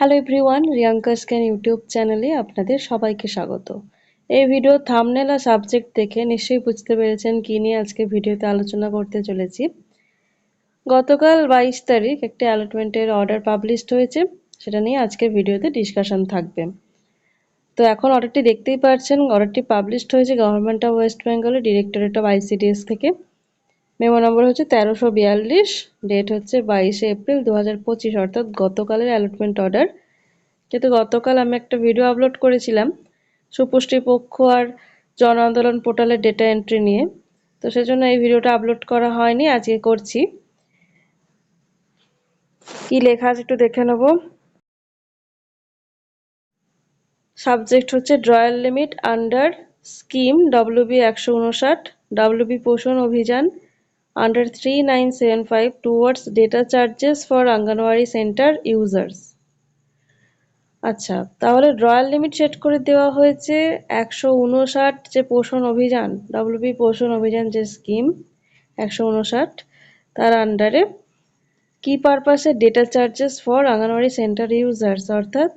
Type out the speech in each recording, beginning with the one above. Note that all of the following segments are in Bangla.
হ্যালো এভরিওয়ান রিয়াঙ্কা স্ক্যান ইউটিউব চ্যানেলে আপনাদের সবাইকে স্বাগত। এই ভিডিও থামনেল আর সাবজেক্ট দেখে নিশ্চয়ই বুঝতে পেরেছেন কী নিয়ে আজকে ভিডিওতে আলোচনা করতে চলেছি। গতকাল বাইশ তারিখ একটি অ্যালটমেন্টের অর্ডার পাবলিশড হয়েছে, সেটা নিয়ে আজকে ভিডিওতে ডিসকাশন থাকবে। তো এখন অর্ডারটি দেখতেই পাচ্ছেন অর্ডারটি পাবলিশড হয়েছে গভর্নমেন্ট অফ ওয়েস্ট বেঙ্গলের ডিরেক্টরেট অফ আইসিডিএস থেকে। মেমো নম্বর হচ্ছে তেরোশো বিয়াল্লিশ, ডেট হচ্ছে বাইশে এপ্রিল দু হাজার পঁচিশ, অর্থাৎ গতকালের অ্যালটমেন্ট অর্ডার যেহেতু গতকাল আমি একটা ভিডিও আপলোড করেছিলাম, সুপুষ্টি পক্ষ আর জন আন্দোলন পোর্টালের ডেটা এন্ট্রি নিয়ে। তো সেজন্য এই ভিডিওটা আপলোড করা হয়নি, আজকে করছি। কি লেখা আছে একটু দেখে নেব। সাবজেক্ট হচ্ছে drawal limit under scheme WB একশো উনষাট ডব্লিউবি পোষণ অভিযান। Under 3975 towards data charges for Anganwadi center users. আচ্ছা তাহলে রয়্যাল লিমিট সেট করে দেওয়া হয়েছে একশো উনষাট যে পোষণ অভিযান ডব্লিউবি পোষণ অভিযান যে স্কিম একশো উনষাট, তার আন্ডারে কি পারপাসে data charges for anganwadi centre users অর্থাৎ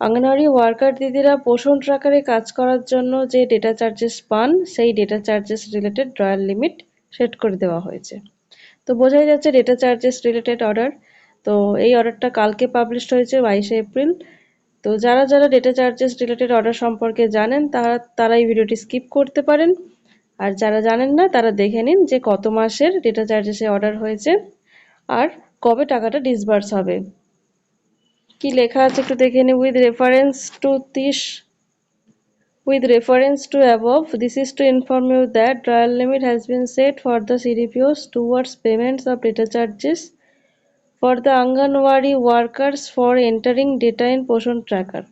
আঙ্গনওয়াড়ি ওয়ার্কার দিদিরা পোষণ ট্রাকারে কাজ করার জন্য যে ডেটা চার্জেস পান, সেই data charges related drawal limit set করে দেওয়া হয়েছে। তো বোঝাই যাচ্ছে ডেটা চার্জেস রিলেটেড অর্ডার তো এই অর্ডারটা কালকে পাবলিশড হয়েছে বাইশে এপ্রিল। তো যারা যারা ডেটা চার্জেস রিলেটেড অর্ডার সম্পর্কে জানেন, তারা তারা এই ভিডিওটি স্কিপ করতে পারেন। আর যারা জানেন না, তারা দেখে নিন যে কত মাসের ডেটা চার্জেসে অর্ডার হয়েছে আর কবে টাকাটা ডিসবার্স হবে। কি লেখা আছে একটু দেখে নিই with reference to this With reference to above, this is to inform you that trial limit has been set for the CDPOs towards payments of data charges for the Anganwadi workers for entering data in Poshon tracker.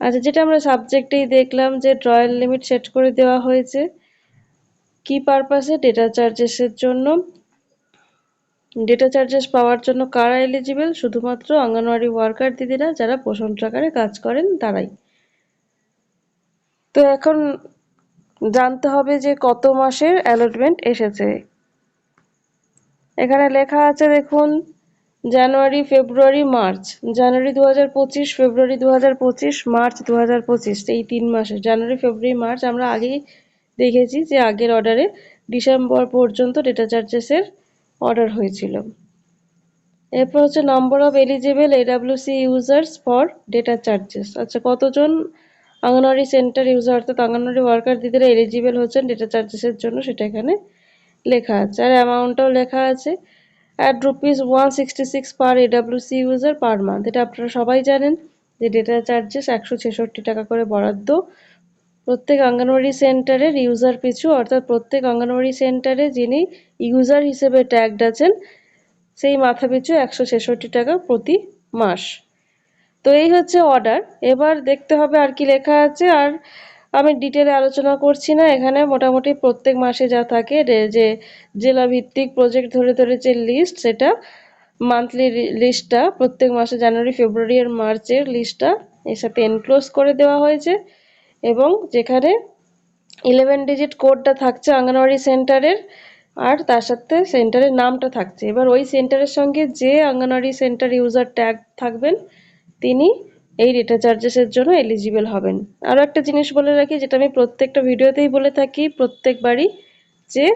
আচ্ছা যেটা আমরা সাবজেক্টেই দেখলাম যে ট্রায়াল লিমিট সেট করে দেওয়া হয়েছে কি পারপাসে ডেটা চার্জেসের জন্য ডেটা চার্জেস পাওয়ার জন্য কারা এলিজিবল শুধুমাত্র অঙ্গনওয়াড়ি ওয়ার্কার দিদিরা যারা পোষণ ট্রাকারে কাজ করেন তারাই তো এখন জানতে হবে যে কত মাসের অ্যালটমেন্ট এসেছে। এখানে লেখা আছে, দেখুন, জানুয়ারি, ফেব্রুয়ারি, মার্চ। জানুয়ারি দু হাজার পঁচিশ, ফেব্রুয়ারি দু হাজার পঁচিশ, মার্চ দু হাজার পঁচিশ। এই তিন মাসে, জানুয়ারি, ফেব্রুয়ারি, মার্চ আমরা আগেই দেখেছি যে আগের অর্ডারে ডিসেম্বর পর্যন্ত ডেটা চার্জেসের অর্ডার হয়েছিল। এরপর হচ্ছে number of eligible AWC users for data charges আচ্ছা কতজন অঙ্গনওয়াড়ি সেন্টার ইউজার অর্থাৎ অঙ্গনওয়াড়ি ওয়ার্কার দিদিরা এলিজিবল হচ্ছেন ডেটা চার্জেসের জন্য, সেটা এখানে লেখা আছে। আর অ্যামাউন্টটাও লেখা আছে। At rupees one sixty six per AWC user per month এটা আপনারা সবাই জানেন যে ডেটা চার্জেস একশো ছেষট্টি টাকা করে বরাদ্দ। প্রত্যেক অঙ্গনওয়াড়ি সেন্টারের ইউজার পিছু, অর্থাৎ প্রত্যেক অঙ্গনওয়াড়ি সেন্টারে যিনি ইউজার হিসেবে ট্যাগড আছেন, সেই মাথা পিছু একশো ছেষট্টি টাকা প্রতি মাস। তো এই হচ্ছে অর্ডার এবার দেখতে হবে আর কি লেখা আছে। আর আমি ডিটেলে আলোচনা করছি না। এখানে মোটামুটি প্রত্যেক মাসে যা থাকে, যে জেলা ভিত্তিক প্রজেক্ট ধরে ধরে যে লিস্ট সেটা মান্থলি লিস্টটা প্রত্যেক মাসে জানুয়ারি, ফেব্রুয়ারি আর মার্চের লিস্টটা এর সাথে এনক্লোজ করে দেওয়া হয়েছে। এবং যেখানে ইলেভেন ডিজিট কোডটা থাকছে অঙ্গনওয়াড়ি সেন্টারের, আর তার সাথে সেন্টারের নামটা থাকছে। এবার ওই সেন্টারের সঙ্গে যে অঙ্গনওয়াড়ি সেন্টার ইউজার ট্যাগ থাকবেন তিনি এই ডেটা চার্জেসের জন্য এলিজিবল হবেন। আরও একটা জিনিস বলে রাখি, যেটা আমি প্রত্যেকটা ভিডিওতেই বলে থাকি, প্রত্যেকবারই, যে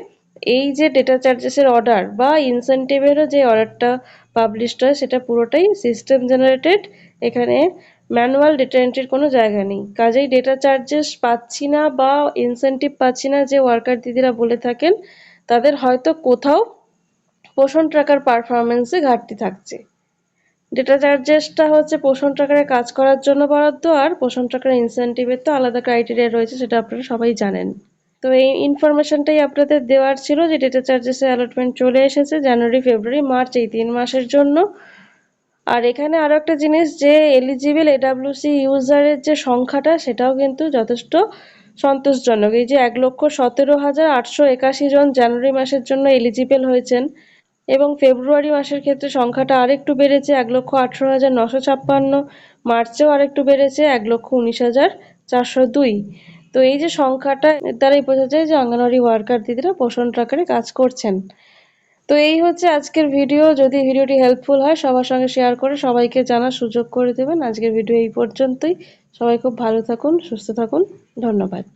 এই যে ডেটা চার্জেসের অর্ডার বা ইনসেন্টিভেরও যে অর্ডারটা পাবলিশড হয়, সেটা পুরোটাই সিস্টেম জেনারেটেড এখানে ম্যানুয়াল ডেটা এন্ট্রির কোনো জায়গা নেই। কাজেই ডেটা চার্জেস পাচ্ছি না বা ইনসেন্টিভ পাচ্ছি না যে ওয়ার্কার দিদিরা বলে থাকেন, তাদের হয়তো কোথাও পোষণ ট্রাকার পারফরমেন্সে ঘাটতি থাকছে। ডেটা চার্জেসটা হচ্ছে পোষণ ট্রাকারে কাজ করার জন্য বরাদ্দ আর পোষণ ট্রাকার ইনসেন্টিভের তো আলাদা ক্রাইটেরিয়া রয়েছে, সেটা আপনারা সবাই জানেন। তো এই ইনফরমেশনটাই আপনাদের দেওয়ার ছিল যে ডেটা চার্জেসের অ্যালটমেন্ট চলে এসেছে জানুয়ারি, ফেব্রুয়ারি, মার্চ এই তিন মাসের জন্য। আর এখানে আরও একটা জিনিস যে এলিজিবল এডাব্লিউসি ইউজারের যে সংখ্যাটা, সেটাও কিন্তু যথেষ্ট সন্তোষজনক। এই যে এক লক্ষ সতেরো হাজার আটশো একাশি জন জানুয়ারি মাসের জন্য এলিজিবল হয়েছেন। এবং ফেব্রুয়ারি মাসের ক্ষেত্রে সংখ্যাটা আরেকটু বেড়েছে, এক লক্ষ আঠেরো হাজার নশো ছাপ্পান্ন। মার্চেও আরেকটু বেড়েছে, এক লক্ষ উনিশ হাজার চারশো দুই। তো এই যে সংখ্যাটা দ্বারাই বোঝা যায় যে অঙ্গনওয়াড়ি ওয়ার্কার দিদিরা পোষণ ট্রাকারে কাজ করছেন। তো এই হচ্ছে আজকের ভিডিও। যদি ভিডিওটি হেল্পফুল হয়, সবার সঙ্গে শেয়ার করে সবাইকে জানার সুযোগ করে দেবেন। আজকের ভিডিও এই পর্যন্তই। সবাই খুব ভালো থাকুন, সুস্থ থাকুন। ধন্যবাদ।